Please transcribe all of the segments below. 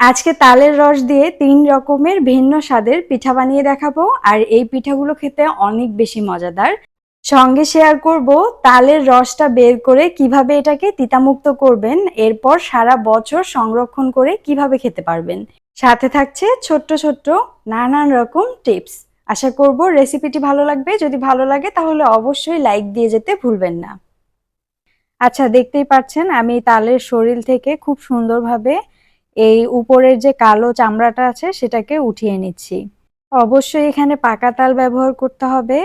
আজকে তালের রস দিয়ে তিন রকমের ভিন্ন স্বাদের পিঠা বানিয়ে দেখাবো, আর এই পিঠাগুলো খেতে অনেক বেশি মজাদার। সঙ্গে শেয়ার করব তালের রসটা বের করে কীভাবে এটাকে তিতামুক্ত করবেন, এরপর সারা বছর সংরক্ষণ করে কীভাবে খেতে পারবেন। সাথে থাকছে ছোট্ট ছোট্ট নানান রকম টিপস। আশা করব রেসিপিটি ভালো লাগবে। যদি ভালো লাগে তাহলে অবশ্যই লাইক দিয়ে যেতে ভুলবেন না। আচ্ছা দেখতেই পাচ্ছেন আমি তালের শরীর থেকে খুব সুন্দরভাবে এই উপরের যে কালো চামড়াটা আছে সেটাকে উঠিয়ে নিচ্ছি। অবশ্যই এখানে পাকা তাল ব্যবহার করতে হবে।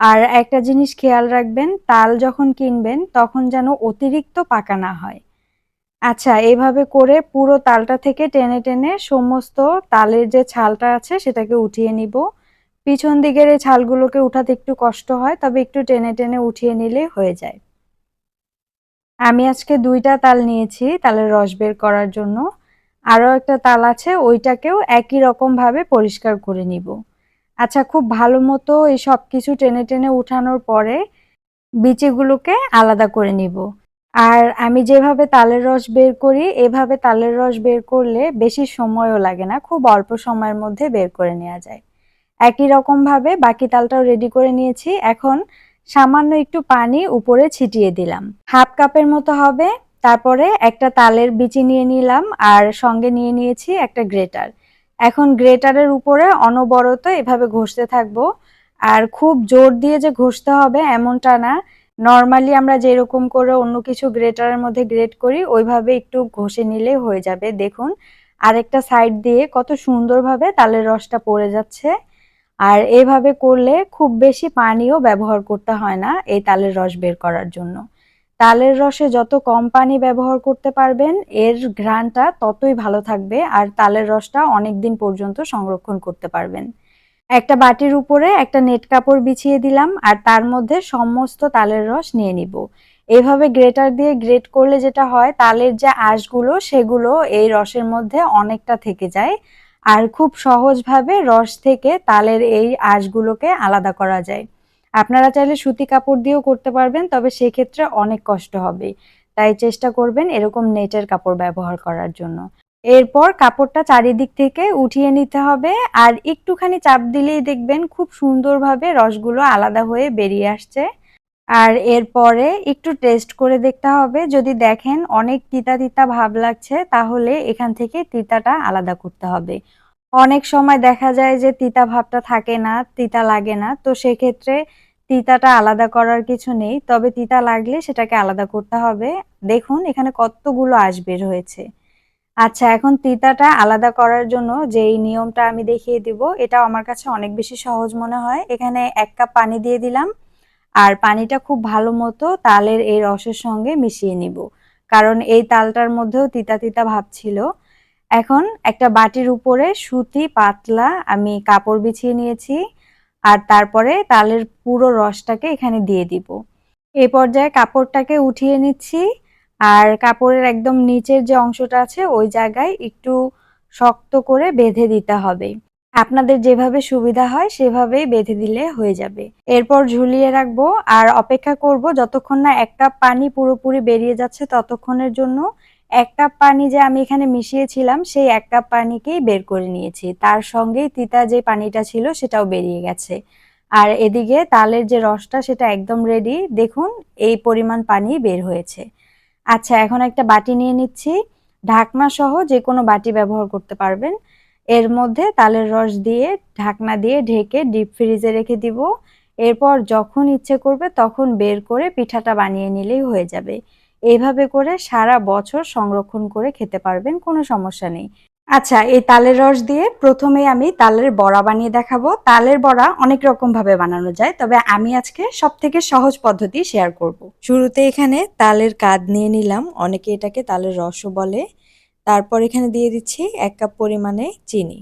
আর একটা জিনিস খেয়াল রাখবেন, তাল যখন কিনবেন তখন যেন অতিরিক্ত পাকা না হয়। আচ্ছা এইভাবে করে পুরো তালটা থেকে টেনে টেনে সমস্ত তালের যে ছালটা আছে সেটাকে উঠিয়ে নিব। পিছন দিকের এই ছালগুলোকে উঠাতে একটু কষ্ট হয়, তবে একটু টেনে টেনে উঠিয়ে নিলে হয়ে যায়। আমি আজকে দুইটা তাল নিয়েছি, তালের রস বের করার জন্য। আরও একটা তাল আছে, ওইটাকেও একই রকমভাবে পরিষ্কার করে নিব। আচ্ছা খুব ভালো মতো এই সব কিছু টেনে টেনে উঠানোর পরে বিচিগুলোকে আলাদা করে নিব। আর আমি যেভাবে তালের রস বের করি, এভাবে তালের রস বের করলে বেশি সময়ও লাগে না, খুব অল্প সময়ের মধ্যে বের করে নেওয়া যায়। একই রকমভাবে বাকি তালটাও রেডি করে নিয়েছি। এখন সামান্য একটু পানি উপরে ছিটিয়ে দিলাম। হাফ কাপের মতো হবে। তারপরে একটা তালের বিচি নিয়ে নিলাম আর সঙ্গে নিয়ে নিয়েছি একটা গ্রেটার। এখন গ্রেটারের উপরে অনবরত এভাবে ঘষতে থাকব। আর খুব জোর দিয়ে যে ঘষতে হবে এমনটা না। নর্মালি আমরা যেরকম করে অন্য কিছু গ্রেটারের মধ্যে গ্রেট করি, ওইভাবে একটু ঘষে নিলে হয়ে যাবে। দেখুন, আরেকটা সাইড দিয়ে কত সুন্দরভাবে তালের রসটা পড়ে যাচ্ছে। আর এভাবে করলে খুব বেশি পানিও ব্যবহার করতে হয় না এই তালের রস বের করার জন্য। তালের রসে যত কম পানি ব্যবহার করতে পারবেন, এর ঘ্রাণটা ততই ভালো থাকবে আর তালের রসটা অনেক দিন পর্যন্ত সংরক্ষণ করতে পারবেন। একটা বাটির উপরে একটা নেট কাপড় বিছিয়ে দিলাম আর তার মধ্যে সমস্ত তালের রস নিয়ে নিব। এইভাবে গ্রেটার দিয়ে গ্রেট করলে যেটা হয়, তালের যে আঁশগুলো, সেগুলো এই রসের মধ্যে অনেকটা থেকে যায় আর খুব সহজভাবে রস থেকে তালের এই আঁশগুলোকে আলাদা করা যায়। আপনারা চাইলে সুতি কাপড় দিয়েও করতে পারবেন, তবে সেক্ষেত্রে অনেক কষ্ট হবে। তাই চেষ্টা করবেন এরকম নেটের কাপড় ব্যবহার করার জন্য। এরপর কাপড়টা চারিদিক থেকে উঠিয়ে নিতে হবে, আর একটুখানি চাপ দিলেই দেখবেন খুব সুন্দরভাবে রসগুলো আলাদা হয়ে বেরিয়ে আসছে। আর এরপরে একটু টেস্ট করে দেখতে হবে। যদি দেখেন অনেক তিতা তিতা ভাব লাগছে, তাহলে এখান থেকে তিতাটা আলাদা করতে হবে। অনেক সময় দেখা যায় যে তিতা ভাবটা থাকে না, তিতা লাগে না। তো সেক্ষেত্রে তিতাটা আলাদা করার কিছু নেই। তবে তিতা লাগলে সেটাকে আলাদা করতে হবে। দেখুন, এখানে কতগুলো আঁশ বের হয়েছে। আচ্ছা এখন তিতাটা আলাদা করার জন্য যে এই নিয়মটা আমি দেখিয়ে দিব এটা আমার কাছে অনেক বেশি সহজ মনে হয়। এখানে এক কাপ পানি দিয়ে দিলাম। আর পানিটা খুব ভালো মতো তালের এই রসের সঙ্গে মিশিয়ে নিব। কারণ এই তালটার মধ্যেও তিতা তিতা ভাব ছিল। এখন একটা বাটির উপরে সুতি, পাতলা আমি কাপড় বিছিয়ে নিয়েছি আর তারপরে তালের পুরো রসটাকে এখানে দিয়ে দিব। এ পর্যায়ে কাপড়টাকে উঠিয়ে নিচ্ছি আর কাপড়ের একদম নিচের যে অংশটা আছে ওই জায়গায় একটু শক্ত করে বেঁধে দিতে হবে। আপনাদের যেভাবে সুবিধা হয় সেভাবেই বেঁধে দিলে হয়ে যাবে। এরপর ঝুলিয়ে রাখব আর অপেক্ষা করব যতক্ষণ না এক কাপ পানি পুরোপুরি বেরিয়ে যাচ্ছে ততক্ষণের জন্য এক কাপ পানি যে আমি এখানে মিশিয়েছিলাম, সেই এক কাপ পানিকেই বের করে নিয়েছি। তার সঙ্গেই তিতা যে পানিটা ছিল, সেটাও বেরিয়ে গেছে। আর এদিকে তালের যে রসটা, সেটা একদম রেডি দেখুন, এই পরিমাণ পানি বের হয়েছে। আচ্ছা এখন একটা বাটি নিয়ে নিচ্ছি। ঢাকনা সহ যে কোনো বাটি ব্যবহার করতে পারবেন। এর মধ্যে তালের রস দিয়ে ঢাকনা দিয়ে ঢেকে ডিপ ফ্রিজে রেখে দিব। এরপর যখন ইচ্ছে করবে, তখন বের করে পিঠাটা বানিয়ে নিলেই হয়ে যাবে। এইভাবে করে সারা বছর সংরক্ষণ করে খেতে পারবেন, কোনো সমস্যা নেই। আচ্ছা এই তালের রস দিয়ে প্রথমে আমি তালের বড়া বানিয়ে দেখাবো। তালের বড়া অনেক রকম ভাবে বানানো যায়, তবে আমি আজকে সব থেকে সহজ পদ্ধতি শেয়ার করব। শুরুতে এখানে তালের কাদ নিয়ে নিলাম, অনেকে এটাকে তালের রসও বলে। তারপর এখানে দিয়ে দিচ্ছি এক কাপ পরিমাণে চিনি।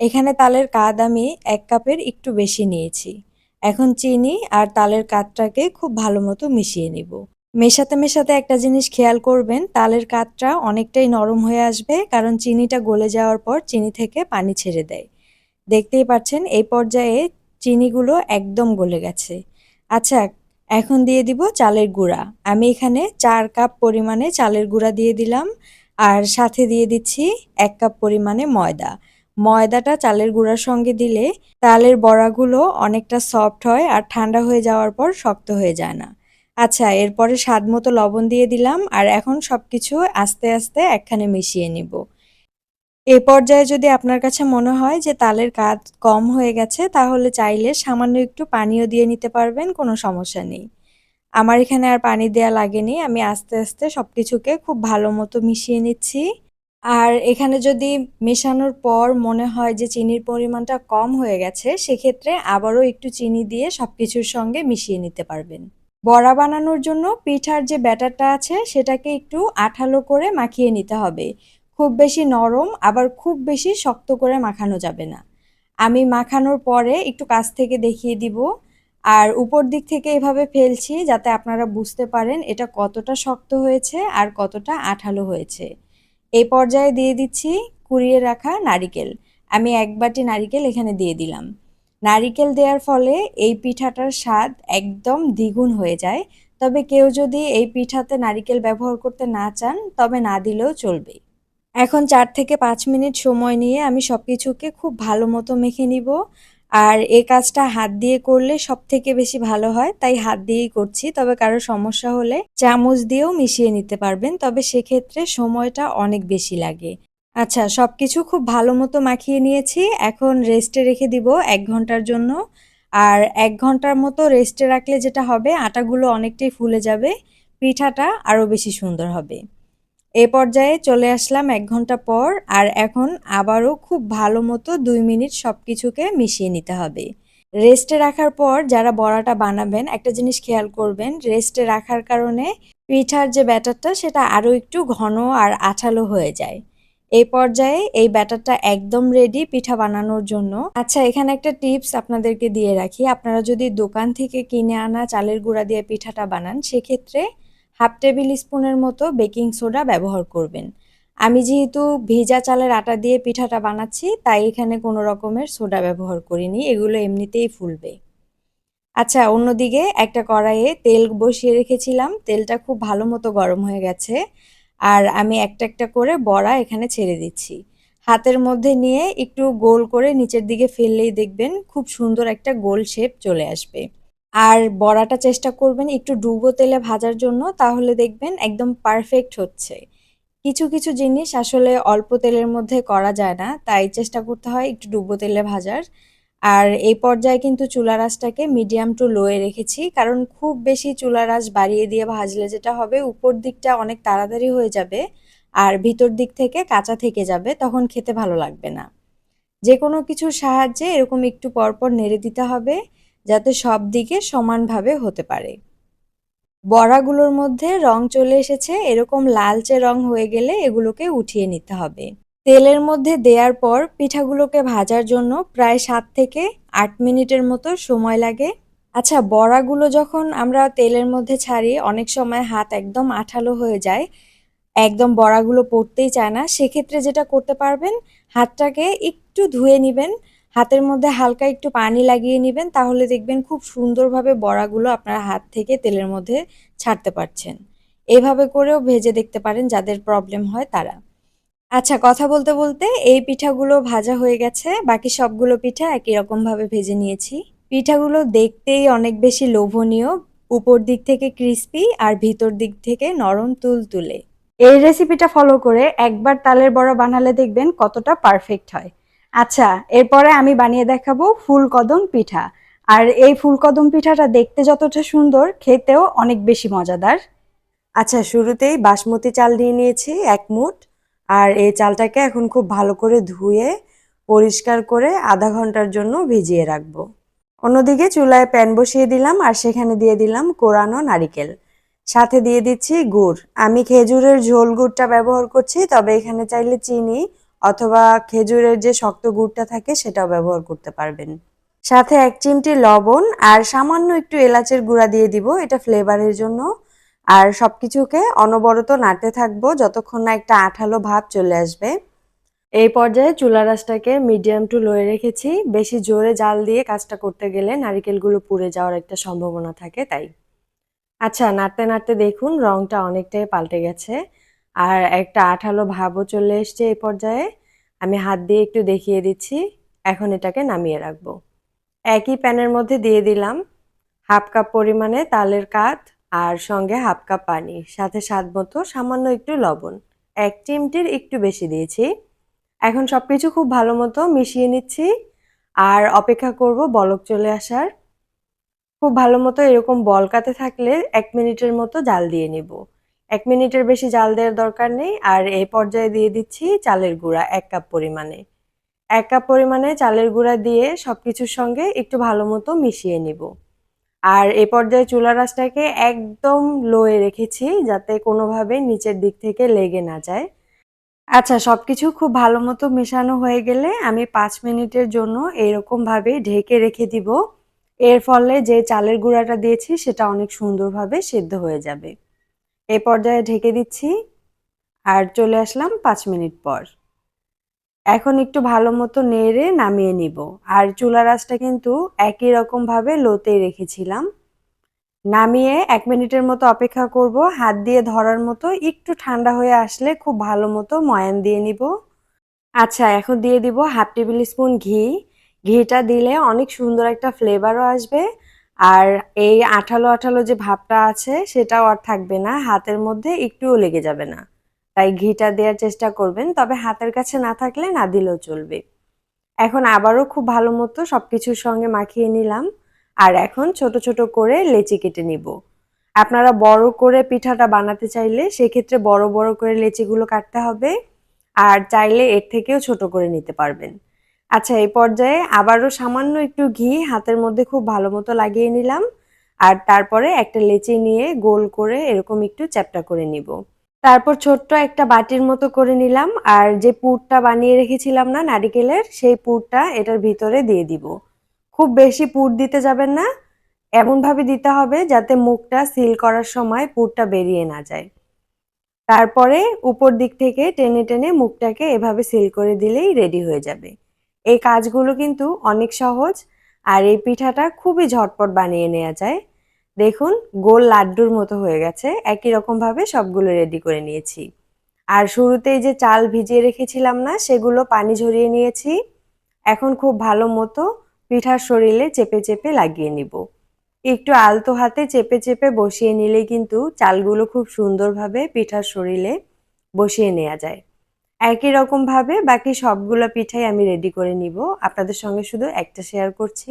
এখানে তালের কাদ আমি এক কাপের একটু বেশি নিয়েছি। এখন চিনি আর তালের কাদটাকে খুব ভালো মতো মিশিয়ে নিব। মেশাতে মেশাতে একটা জিনিস খেয়াল করবেন, তালের কাঠটা অনেকটাই নরম হয়ে আসবে, কারণ চিনিটা গলে যাওয়ার পর চিনি থেকে পানি ছেড়ে দেয়। দেখতেই পাচ্ছেন, এই পর্যায়ে চিনিগুলো একদম গলে গেছে। আচ্ছা এখন দিয়ে দিব চালের গুঁড়া। আমি এখানে চার কাপ পরিমাণে চালের গুঁড়া দিয়ে দিলাম, আর সাথে দিয়ে দিচ্ছি এক কাপ পরিমাণে ময়দা। ময়দাটা চালের গুঁড়ার সঙ্গে দিলে তালের বড়াগুলো অনেকটা সফট হয় আর ঠান্ডা হয়ে যাওয়ার পর শক্ত হয়ে যায় না। আচ্ছা এরপরে স্বাদ মতো লবণ দিয়ে দিলাম আর এখন সব কিছু আস্তে আস্তে একখানে মিশিয়ে নিব। এ পর্যায়ে যদি আপনার কাছে মনে হয় যে তালের কাজ কম হয়ে গেছে, তাহলে চাইলে সামান্য একটু পানিও দিয়ে নিতে পারবেন, কোনো সমস্যা নেই। আমার এখানে আর পানি দেয়া লাগেনি, আমি আস্তে আস্তে সব কিছুকে খুব ভালো মতো মিশিয়ে নিচ্ছি। আর এখানে যদি মেশানোর পর মনে হয় যে চিনির পরিমাণটা কম হয়ে গেছে, সেক্ষেত্রে আবারও একটু চিনি দিয়ে সব কিছুর সঙ্গে মিশিয়ে নিতে পারবেন। বড়া বানানোর জন্য পিঠার যে ব্যাটারটা আছে, সেটাকে একটু আঠালো করে মাখিয়ে নিতে হবে। খুব বেশি নরম, আবার খুব বেশি শক্ত করে মাখানো যাবে না। আমি মাখানোর পরে একটু কাছ থেকে দেখিয়ে দিব। আর উপর দিক থেকে এভাবে ফেলছি যাতে আপনারা বুঝতে পারেন এটা কতটা শক্ত হয়েছে আর কতটা আঠালো হয়েছে। এই পর্যায়ে দিয়ে দিচ্ছি কুড়িয়ে রাখা নারিকেল। আমি এক বাটি নারিকেল এখানে দিয়ে দিলাম। নারিকেল দেওয়ার ফলে এই পিঠাটার স্বাদ একদম দ্বিগুণ হয়ে যায়। তবে কেউ যদি এই পিঠাতে নারিকেল ব্যবহার করতে না চান, তবে না দিলেও চলবে এখন চার থেকে পাঁচ মিনিট সময় নিয়ে আমি সব কিছুকে খুব ভালো মতো মেখে নিব। আর এ কাজটা হাত দিয়ে করলে সব থেকে বেশি ভালো হয়, তাই হাত দিয়েই করছি। তবে কারও সমস্যা হলে চামচ দিয়েও মিশিয়ে নিতে পারবেন। তবে সেক্ষেত্রে সময়টা অনেক বেশি লাগে। আচ্ছা সব কিছু খুব ভালো মতো মাখিয়ে নিয়েছি। এখন রেস্টে রেখে দিব এক ঘণ্টার জন্য। আর এক ঘণ্টার মতো রেস্টে রাখলে যেটা হবে, আটাগুলো অনেকটাই ফুলে যাবে, পিঠাটা আরও বেশি সুন্দর হবে। এ পর্যায়ে চলে আসলাম এক ঘণ্টা পর, আর এখন আবারও খুব ভালো মতো দুই মিনিট সব কিছুকে মিশিয়ে নিতে হবে। রেস্টে রাখার পর যারা বড়াটা বানাবেন, একটা জিনিস খেয়াল করবেন রেস্টে রাখার কারণে পিঠার যে ব্যাটারটা, সেটা আরও একটু ঘন আর আঠালো হয়ে যায়। এই পর্যায়ে এই ব্যাটারটা একদম রেডি পিঠা বানানোর জন্য। আচ্ছা এখানে একটা টিপস আপনাদেরকে দিয়ে রাখি। আপনারা যদি দোকান থেকে কিনে আনা চালের গুঁড়া দিয়ে পিঠাটা বানান, সেক্ষেত্রে হাফ টেবিল স্পুনের মতো বেকিং সোডা ব্যবহার করবেন। আমি যেহেতু ভেজা চালের আটা দিয়ে পিঠাটা বানাচ্ছি, তাই এখানে কোনো রকমের সোডা ব্যবহার করিনি। এগুলো এমনিতেই ফুলবে। আচ্ছা অন্যদিকে একটা কড়াইয়ে তেল বসিয়ে রেখেছিলাম। তেলটা খুব ভালো মতো গরম হয়ে গেছে। আর আমি একটা একটা করে বড়া এখানে ছেড়ে দিচ্ছি। হাতের মধ্যে নিয়ে একটু গোল করে নিচের দিকে ফেললেই দেখবেন খুব সুন্দর একটা গোল শেপ চলে আসবে। আর বড়াটা চেষ্টা করবেন একটু ডুবো তেলে ভাজার জন্য, তাহলে দেখবেন একদম পারফেক্ট হচ্ছে। কিছু কিছু জিনিস আসলে অল্প তেলের মধ্যে করা যায় না, তাই চেষ্টা করতে হয় একটু ডুবো তেলে ভাজার। আর এই পর্যায়ে কিন্তু চুলা রাসটাকে মিডিয়াম টু লোয়ে রেখেছি, কারণ খুব বেশি চুলা রাস বাড়িয়ে দিয়ে ভাজলে যেটা হবে, উপর দিকটা অনেক তাড়াতাড়ি হয়ে যাবে আর ভিতর দিক থেকে কাঁচা থেকে যাবে, তখন খেতে ভালো লাগবে না। যে কোনো কিছুর সাহায্যে এরকম একটু পরপর নেড়ে দিতে হবে, যাতে সব দিকে সমানভাবে হতে পারে। বড়াগুলোর মধ্যে রং চলে এসেছে, এরকম লালচে রং হয়ে গেলে এগুলোকে উঠিয়ে নিতে হবে। তেলের মধ্যে দেওয়ার পর পিঠাগুলোকে ভাজার জন্য প্রায় সাত থেকে আট মিনিটের মতো সময় লাগে। আচ্ছা বড়াগুলো যখন আমরা তেলের মধ্যে ছাড়ি, অনেক সময় হাত একদম আঠালো হয়ে যায়। একদম বড়াগুলো পড়তেই চায় না। সেক্ষেত্রে যেটা করতে পারবেন, হাতটাকে একটু ধুয়ে নেবেন। হাতের মধ্যে হালকা একটু পানি লাগিয়ে নেবেন, তাহলে দেখবেন খুব সুন্দরভাবে বড়াগুলো আপনার হাত থেকে তেলের মধ্যে ছাড়তে পারছেন। এভাবে করেও ভেজে দেখতে পারেন যাদের প্রবলেম হয় তারা। আচ্ছা কথা বলতে বলতে এই পিঠাগুলো ভাজা হয়ে গেছে। বাকি সবগুলো পিঠা একই রকমভাবে ভেজে নিয়েছি। পিঠাগুলো দেখতেই অনেক বেশি লোভনীয়, উপর দিক থেকে ক্রিস্পি আর ভিতর দিক থেকে নরম তুল তুলে এই রেসিপিটা ফলো করে একবার তালের বড়া বানালে দেখবেন কতটা পারফেক্ট হয়। আচ্ছা এরপরে আমি বানিয়ে দেখাবো ফুলকদম পিঠা। আর এই ফুলকদম পিঠাটা দেখতে যতটা সুন্দর, খেতেও অনেক বেশি মজাদার। আচ্ছা শুরুতেই বাসমতি চাল নিয়ে নিয়েছি এক মুঠ। আর এই চালটাকে এখন খুব ভালো করে ধুয়ে পরিষ্কার করে আধা ঘণ্টার জন্য ভিজিয়ে রাখব। অন্যদিকে চুলায় প্যান বসিয়ে দিলাম আর সেখানে দিয়ে দিলাম কোরানো নারিকেল। সাথে দিয়ে দিচ্ছি গুড়। আমি খেজুরের ঝোল গুড়টা ব্যবহার করছি, তবে এখানে চাইলে চিনি অথবা খেজুরের যে শক্ত গুড়টা থাকে সেটাও ব্যবহার করতে পারবেন। সাথে এক চিমটি লবণ আর সামান্য একটু এলাচের গুঁড়া দিয়ে দিব, এটা ফ্লেভারের জন্য। আর সবকিছুকে অনবরত নাড়তে থাকব যতক্ষণ না একটা আঠালো ভাব চলে আসবে। এই পর্যায়ে চুলা রাসটাকে মিডিয়াম টু লোয়ে রেখেছি। বেশি জোরে জাল দিয়ে কাজটা করতে গেলে নারিকেলগুলো পুড়ে যাওয়ার একটা সম্ভাবনা থাকে, তাই। আচ্ছা নাড়তে নাড়তে দেখুন রংটা অনেকটাই পাল্টে গেছে। আর একটা আঠালো ভাবও চলে এসছে এই পর্যায়ে। আমি হাত দিয়ে একটু দেখিয়ে দিচ্ছি। এখন এটাকে নামিয়ে রাখব। একই প্যানের মধ্যে দিয়ে দিলাম। হাফ কাপ পরিমাণে তালের কাঠ আর সঙ্গে হাফ কাপ পানি, সাথে স্বাদ মতো সামান্য একটু লবণ। এক চিমটির একটু বেশি দিয়েছি। এখন সব কিছু খুব ভালো মতো মিশিয়ে নিচ্ছি আর অপেক্ষা করব বলক চলে আসার। খুব ভালো মতো এরকম বলকাতে থাকলে এক মিনিটের মতো জাল দিয়ে নিব। এক মিনিটের বেশি জাল দেওয়ার দরকার নেই আর এই পর্যায়ে দিয়ে দিচ্ছি চালের গুঁড়া এক কাপ পরিমাণে। এক কাপ পরিমাণে চালের গুঁড়া দিয়ে সব কিছুর সঙ্গে একটু ভালো মতো মিশিয়ে নিব। আর এ পর্যায়ে চুলা রাসটাকে একদম লোয়ে রেখেছি যাতে কোনোভাবে নিচের দিক থেকে লেগে না যায়। আচ্ছা সব কিছু খুব ভালো মতো মেশানো হয়ে গেলে আমি পাঁচ মিনিটের জন্য এরকম ভাবে ঢেকে রেখে দিব। এর ফলে যে চালের গুঁড়াটা দিয়েছি সেটা অনেক সুন্দরভাবে সেদ্ধ হয়ে যাবে। এ পর্যায়ে ঢেকে দিচ্ছি। আর চলে আসলাম পাঁচ মিনিট পর। এখন একটু ভালো মতো নেড়ে নামিয়ে নিব। আর চুলা রাসটা কিন্তু একই রকম ভাবে লোতেই রেখেছিলাম। নামিয়ে এক মিনিটের মতো অপেক্ষা করব। হাত দিয়ে ধরার মতো একটু ঠান্ডা হয়ে আসলে খুব ভালো মতো ময়ান দিয়ে নিব। আচ্ছা এখন দিয়ে দিব হাফ টেবিল স্পুন ঘি। ঘিটা দিলে অনেক সুন্দর একটা ফ্লেভারও আসবে। আর এই আঠালো আঠালো যে ভাবটা আছে, সেটাও আর থাকবে না। হাতের মধ্যে একটুও লেগে যাবে না। তাই ঘিটা দেওয়ার চেষ্টা করবেন, তবে হাতের কাছে না থাকলে না দিলেও চলবে। এখন আবারও খুব ভালো মতো সব কিছুর সঙ্গে মাখিয়ে নিলাম, আর এখন ছোট ছোট করে লেচি কেটে নিব। আপনারা বড় করে পিঠাটা বানাতে চাইলে সেক্ষেত্রে বড় বড় করে লেচিগুলো কাটতে হবে, আর চাইলে এর থেকেও ছোট করে নিতে পারবেন। আচ্ছা এই পর্যায়ে আবারও সামান্য একটু ঘি হাতের মধ্যে খুব ভালো মতো লাগিয়ে নিলাম, আর তারপরে একটা লেচি নিয়ে গোল করে এরকম একটু চ্যাপটা করে নিব। তারপর ছোট্ট একটা বাটির মতো করে নিলাম, আর যে পুরটা বানিয়ে রেখেছিলাম না নারিকেলের, সেই পুরটা এটার ভিতরে দিয়ে দিব। খুব বেশি পুর দিতে যাবেন না, এমনভাবে দিতে হবে যাতে মুখটা সিল করার সময় পুরটা বেরিয়ে না যায়। তারপরে উপর দিক থেকে টেনে টেনে মুখটাকে এভাবে সিল করে দিলেই রেডি হয়ে যাবে। এই কাজগুলো কিন্তু অনেক সহজ, আর এই পিঠাটা খুবই ঝটপট বানিয়ে নেওয়া যায়। দেখুন, গোল লাড্ডুর মতো হয়ে গেছে। একই রকমভাবে সবগুলো রেডি করে নিয়েছি। আর শুরুতেই যে চাল ভিজিয়ে রেখেছিলাম না, সেগুলো পানি ঝরিয়ে নিয়েছি। এখন খুব ভালো মতো পিঠার শরীরে চেপে চেপে লাগিয়ে নিব। একটু আলতো হাতে চেপে চেপে বসিয়ে নিলে কিন্তু চালগুলো খুব সুন্দরভাবে পিঠার শরীরে বসিয়ে নেওয়া যায়। একই রকমভাবে বাকি সবগুলো পিঠাই আমি রেডি করে নিব। আপনাদের সঙ্গে শুধু একটা শেয়ার করছি।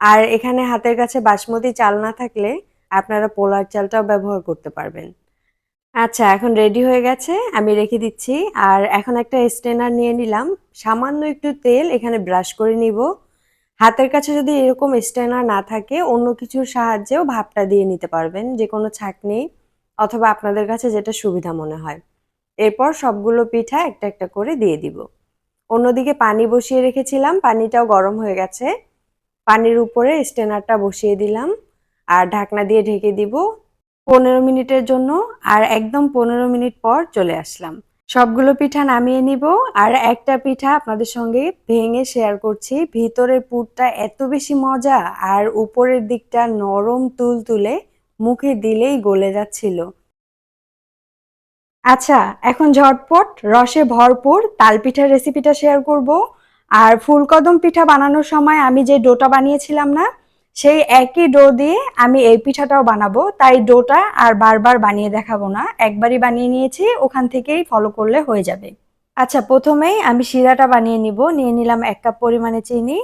আর এখানে হাতের কাছে বাসমতি চাল না থাকলে আপনারা পোলার চালটাও ব্যবহার করতে পারবেন। আচ্ছা এখন রেডি হয়ে গেছে, আমি রেখে দিচ্ছি। আর এখন একটা স্ট্রেনার নিয়ে নিলাম। সামান্য একটু তেল এখানে ব্রাশ করে নিব। হাতের কাছে যদি এরকম স্ট্রেনার না থাকে, অন্য কিছুর সাহায্যেও ভাবটা দিয়ে নিতে পারবেন যে কোনো ছাকনি অথবা আপনাদের কাছে যেটা সুবিধা মনে হয়। এরপর সবগুলো পিঠা একটা একটা করে দিয়ে দিব। অন্যদিকে পানি বসিয়ে রেখেছিলাম, পানিটাও গরম হয়ে গেছে। পানির উপরে স্টেনারটা বসিয়ে দিলাম আর ঢাকনা দিয়ে ঢেকে দিব পনেরো মিনিটের জন্য আর একদম পনেরো মিনিট পর চলে আসলাম। সবগুলো পিঠা নামিয়ে নিব আর একটা পিঠা আপনাদের সঙ্গে ভেঙে শেয়ার করছি। ভিতরের পুরটা এত বেশি মজা আর উপরের দিকটা নরম তুল তুলে মুখে দিলেই গলে যাচ্ছিল। আচ্ছা এখন ঝটপট রসে ভরপুর তাল পিঠার রেসিপিটা শেয়ার করব। আর ফুলকদম পিঠা বানানোর সময় আমি যে ডোটা বানিয়েছিলাম না, সেই একই ডো দিয়ে আমি এই পিঠাটাও বানাবো। তাই ডোটা আর বারবার বানিয়ে দেখাবো না। একবারই বানিয়ে নিয়েছি, ওখান থেকেই ফলো করলে হয়ে যাবে। আচ্ছা প্রথমেই আমি শিরাটা বানিয়ে নিব। নিয়ে নিলাম এক কাপ পরিমাণে চিনি,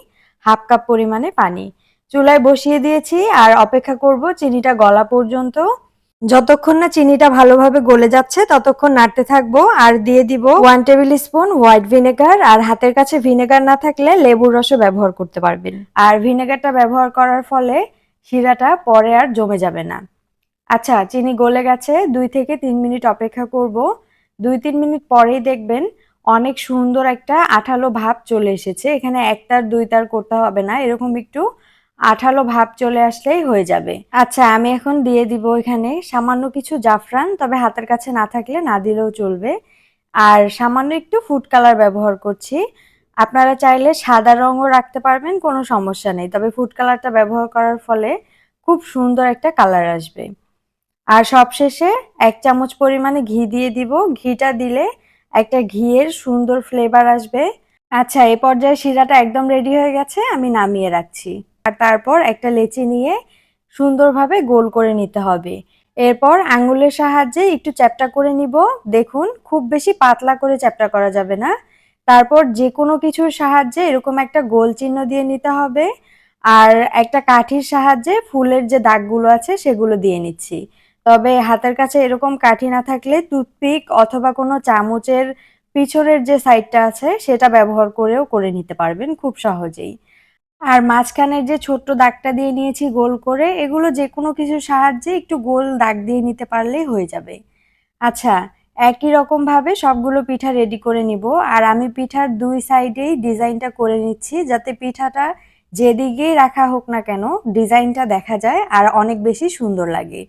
হাফ কাপ পরিমাণে পানি। চুলায় বসিয়ে দিয়েছি আর অপেক্ষা করব চিনিটা গলা পর্যন্ত। যতক্ষণ না চিনিটা ভালোভাবে গলে যাচ্ছে, ততক্ষণ নাড়তে থাকব আর দিয়ে দিব one tablespoon white vinegar আর হাতের কাছে ভিনেগার না থাকলে লেবুর রসও ব্যবহার করতে পারবেন। আর ভিনেগারটা ব্যবহার করার ফলে শিরাটা পরে আর জমে যাবে না। আচ্ছা চিনি গলে গেছে, দুই থেকে তিন মিনিট অপেক্ষা করব। দুই তিন মিনিট পরেই দেখবেন অনেক সুন্দর একটা আঠালো ভাব চলে এসেছে। এখানে একটার দুইটার করতে হবে না। এরকম একটু আঠালো ভাব চলে আসলেই হয়ে যাবে। আচ্ছা আমি এখন দিয়ে দিব এখানে সামান্য কিছু জাফরান, তবে হাতের কাছে না থাকলে না দিলেও চলবে। আর সামান্য একটু ফুড কালার ব্যবহার করছি। আপনারা চাইলে সাদা রঙও রাখতে পারবেন, কোনো সমস্যা নেই। তবে ফুড কালারটা ব্যবহার করার ফলে খুব সুন্দর একটা কালার আসবে। আর সবশেষে এক চামচ পরিমাণে ঘি দিয়ে দিব। ঘিটা দিলে একটা ঘিয়ের সুন্দর ফ্লেভার আসবে। আচ্ছা এ পর্যায়ে শিরাটা একদম রেডি হয়ে গেছে, আমি নামিয়ে রাখছি। আর তারপর একটা লেচি নিয়ে সুন্দরভাবে গোল করে নিতে হবে। এরপর আঙুলের সাহায্যে একটু চ্যাপটা করে নিব। দেখুন, খুব বেশি পাতলা করে চ্যাপটা করা যাবে না। তারপর যে কোনো কিছুর সাহায্যে এরকম একটা গোল চিহ্ন দিয়ে নিতে হবে। আর একটা কাঠির সাহায্যে ফুলের যে দাগগুলো আছে সেগুলো দিয়ে নিচ্ছি। তবে হাতের কাছে এরকম কাঠি না থাকলে টুথপিক অথবা কোনো চামচের পিছনের যে সাইডটা আছে সেটা ব্যবহার করেও করে নিতে পারবেন খুব সহজেই। আর মাঝখানের যে ছোট্ট দাগটা দিয়ে নিয়েছি গোল করে, এগুলো যে কোনো কিছুর সাহায্যে একটু গোল দাগ দিয়ে নিতে পারলেই হয়ে যাবে। আচ্ছা একই রকম ভাবে সবগুলো পিঠা রেডি করে নিব। আর আমি পিঠার দুই সাইডেই ডিজাইনটা করে নিচ্ছি, যাতে পিঠাটা যেদিকেই রাখা হোক না কেন ডিজাইনটা দেখা যায় আর অনেক বেশি সুন্দর লাগে।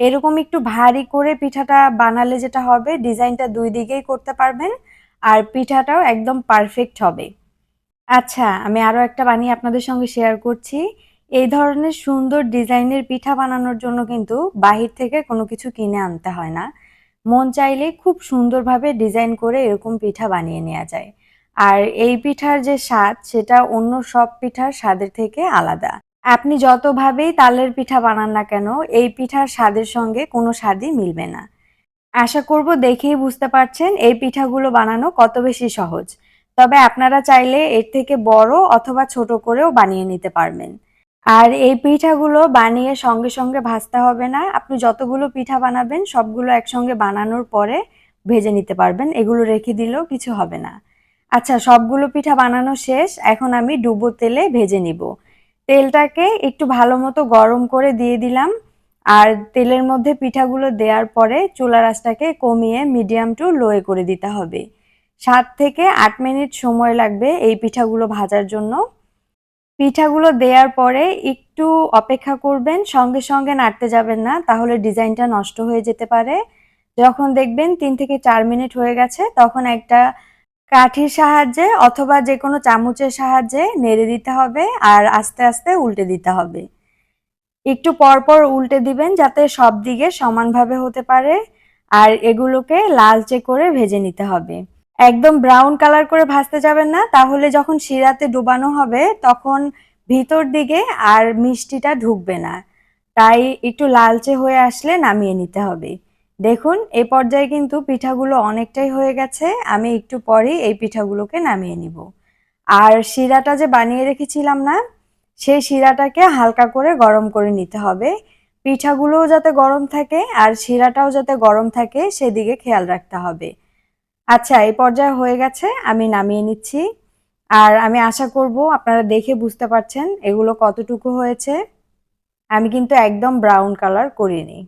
এরকম একটু ভারী করে পিঠাটা বানালে যেটা হবে ডিজাইনটা দুই দিকেই করতে পারবেন আর পিঠাটাও একদম পারফেক্ট হবে। আচ্ছা আমি আরও একটা বানিয়ে আপনাদের সঙ্গে শেয়ার করছি। এই ধরনের সুন্দর ডিজাইনের পিঠা বানানোর জন্য কিন্তু বাহির থেকে কোনো কিছু কিনে আনতে হয় না। মন চাইলে খুব সুন্দরভাবে ডিজাইন করে এরকম পিঠা বানিয়ে নেওয়া যায়। আর এই পিঠার যে স্বাদ, সেটা অন্য সব পিঠার স্বাদের থেকে আলাদা। আপনি যতভাবেই তালের পিঠা বানান না কেন, এই পিঠার স্বাদের সঙ্গে কোনো স্বাদই মিলবে না। আশা করব দেখেই বুঝতে পারছেন, এই পিঠাগুলো বানানো কত বেশি সহজ। তবে আপনারা চাইলে এর থেকে বড় অথবা ছোট করেও বানিয়ে নিতে পারবেন। আর এই পিঠাগুলো বানিয়ে সঙ্গে সঙ্গে ভাজতে হবে না। আপনি যতগুলো পিঠা বানাবেন, সবগুলো একসঙ্গে বানানোর পরে ভেজে নিতে পারবেন। এগুলো রেখে দিলেও কিছু হবে না। আচ্ছা সবগুলো পিঠা বানানো শেষ। এখন আমি ডুবো তেলে ভেজে নিব। তেলটাকে একটু ভালো মতো গরম করে দিয়ে দিলাম। আর তেলের মধ্যে পিঠাগুলো দেওয়ার পরে চুলা আঁচটাকে কমিয়ে মিডিয়াম টু লোয়ে করে দিতে হবে। সাত থেকে আট মিনিট সময় লাগবে এই পিঠাগুলো ভাজার জন্য। পিঠাগুলো দেওয়ার পরে একটু অপেক্ষা করবেন, সঙ্গে সঙ্গে নাড়তে যাবেন না, তাহলে ডিজাইনটা নষ্ট হয়ে যেতে পারে। যখন দেখবেন তিন থেকে চার মিনিট হয়ে গেছে, তখন একটা কাঠির সাহায্যে অথবা যে কোনো চামচের সাহায্যে নেড়ে দিতে হবে আর আস্তে আস্তে উল্টে দিতে হবে। একটু পর পর উল্টে দিবেন যাতে সব দিকে সমানভাবে হতে পারে আর এগুলোকে লালচে করে ভেজে নিতে হবে। একদম ব্রাউন কালার করে ভাজতে যাবেন না, তাহলে যখন শিরাতে ডুবানো হবে তখন ভিতর দিকে আর মিষ্টিটা ঢুকবে না। তাই একটু লালচে হয়ে আসলে নামিয়ে নিতে হবে। দেখুন এই পর্যায়ে কিন্তু পিঠাগুলো অনেকটাই হয়ে গেছে, আমি একটু পরেই এই পিঠাগুলোকে নামিয়ে নিব। আর শিরাটা যে বানিয়ে রেখেছিলাম না, সেই শিরাটাকে হালকা করে গরম করে নিতে হবে। পিঠাগুলোও যাতে গরম থাকে আর শিরাটাও যাতে গরম থাকে, সেদিকে খেয়াল রাখতে হবে। আচ্ছা এই পর্যায়ে হয়ে গেছে, আমি নামিয়ে নিচ্ছি। আর আমি আশা করব আপনারা দেখে বুঝতে পারছেন এগুলো কতটুকু হয়েছে। আমি কিন্তু একদম ব্রাউন কালার করিনি।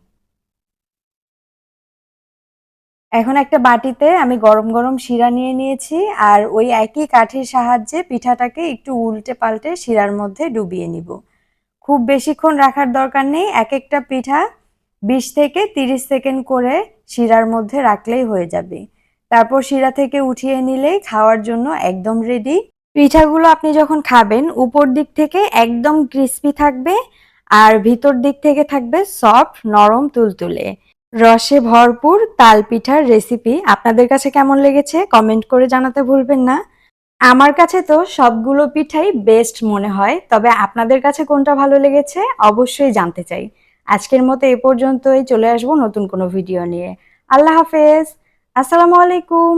এখন একটা বাটিতে আমি গরম গরম শিরা নিয়ে নিয়েছি আর ওই একই কাঠির সাহায্যে পিঠাটাকে একটু উল্টে পাল্টে শিরার মধ্যে ডুবিয়ে নিব। খুব বেশিক্ষণ রাখার দরকার নেই, এক একটা পিঠা বিশ থেকে তিরিশ সেকেন্ড করে শিরার মধ্যে রাখলেই হয়ে যাবে। তারপর শিরা থেকে উঠিয়ে নিলেই খাওয়ার জন্য একদম রেডি পিঠাগুলো আপনি যখন খাবেন, উপর দিক থেকে একদম ক্রিস্পি থাকবে আর ভিতর দিক থেকে থাকবে সফট নরম, তুলতুলে। রসে ভরপুর তাল পিঠার রেসিপি আপনাদের কাছে কেমন লেগেছে কমেন্ট করে জানাতে ভুলবেন না। আমার কাছে তো সবগুলো পিঠাই বেস্ট মনে হয়, তবে আপনাদের কাছে কোনটা ভালো লেগেছে অবশ্যই জানতে চাই। আজকের মতো এ পর্যন্তই, চলে আসব নতুন কোনো ভিডিও নিয়ে। আল্লাহ হাফেজ! আসসালামু আলাইকুম।